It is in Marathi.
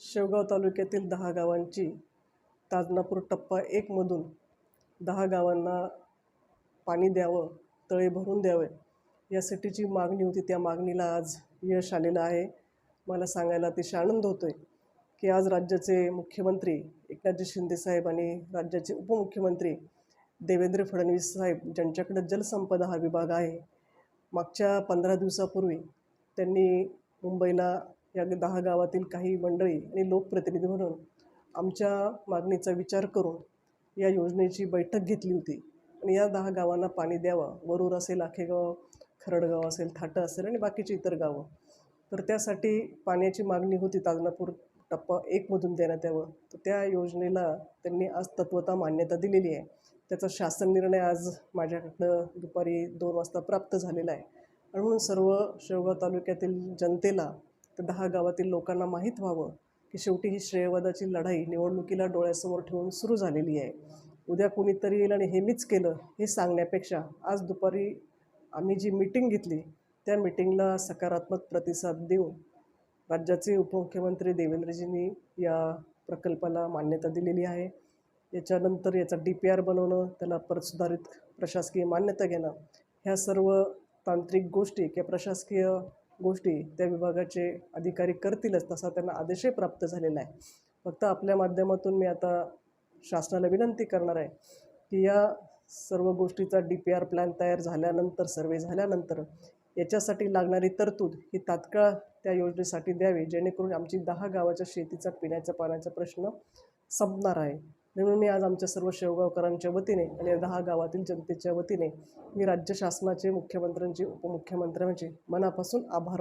शेवगाव तालुक्यातील दहा गावांची ताजनापूर टप्पा एकमधून दहा गावांना पाणी द्यावं तळे भरून द्यावे यासाठीची मागणी होती. त्या मागणीला आज यश आलेलं आहे. मला सांगायला अतिशय आनंद होतो आहे की आज राज्याचे मुख्यमंत्री एकनाथजी शिंदेसाहेब आणि राज्याचे उपमुख्यमंत्री देवेंद्र फडणवीस साहेब ज्यांच्याकडे जलसंपदा हा विभाग आहे मागच्या पंधरा दिवसापूर्वी त्यांनी मुंबईला या दहा गावातील काही मंडळी आणि लोकप्रतिनिधी म्हणून आमच्या मागणीचा विचार करून या योजनेची बैठक घेतली होती. आणि या दहा गावांना पाणी द्यावं. वरूर असेल आखेगाव खरडगाव असेल थाटं असेल आणि बाकीची इतर गावं. तर त्यासाठी पाण्याची मागणी होती ताजनापूर टप्पा एकमधून देण्यात यावं. तर त्या योजनेला त्यांनी आज तत्वता मान्यता दिलेली आहे. त्याचा शासन निर्णय आज माझ्याकडनं दुपारी दोन वाजता प्राप्त झालेला आहे. आणि म्हणून सर्व शेवगाव तालुक्यातील जनतेला ते दहा गावातील लोकांना माहीत व्हावं की शेवटी ही श्रेयवादाची लढाई निवडणुकीला डोळ्यासमोर ठेवून सुरू झालेली आहे. उद्या कुणीतरी येईल आणि हे मीच केलं हे सांगण्यापेक्षा आज दुपारी आम्ही जी मीटिंग घेतली त्या मिटिंगला सकारात्मक प्रतिसाद देऊन राज्याचे उपमुख्यमंत्री देवेंद्रजींनी या प्रकल्पाला मान्यता दिलेली आहे. याच्यानंतर याचा डी पी आर बनवणं त्याला परत सुधारित प्रशासकीय मान्यता घेणं ह्या सर्व तांत्रिक गोष्टी किंवा प्रशासकीय गोष्टी त्या विभागाचे अधिकारी करतीलच तसा त्यांना आदेशही प्राप्त झालेला आहे. फक्त आपल्या माध्यमातून मी आता शासनाला विनंती करणार आहे की या सर्व गोष्टीचा डी पी आर प्लॅन तयार झाल्यानंतर सर्वे झाल्यानंतर याच्यासाठी लागणारी तरतूद ही तात्काळ त्या योजनेसाठी द्यावी जेणेकरून आमची दहा गावाच्या शेतीचा पिण्याच्या पाण्याचा प्रश्न संपणार आहे. म्हणून मी आज आमच्या सर्व शेवगावकरांच्या वतीने आणि दहा गावातील जनतेच्या वतीने मी राज्य शासनाचे मुख्यमंत्र्यांचे उपमुख्यमंत्र्यांचे मनापासून आभार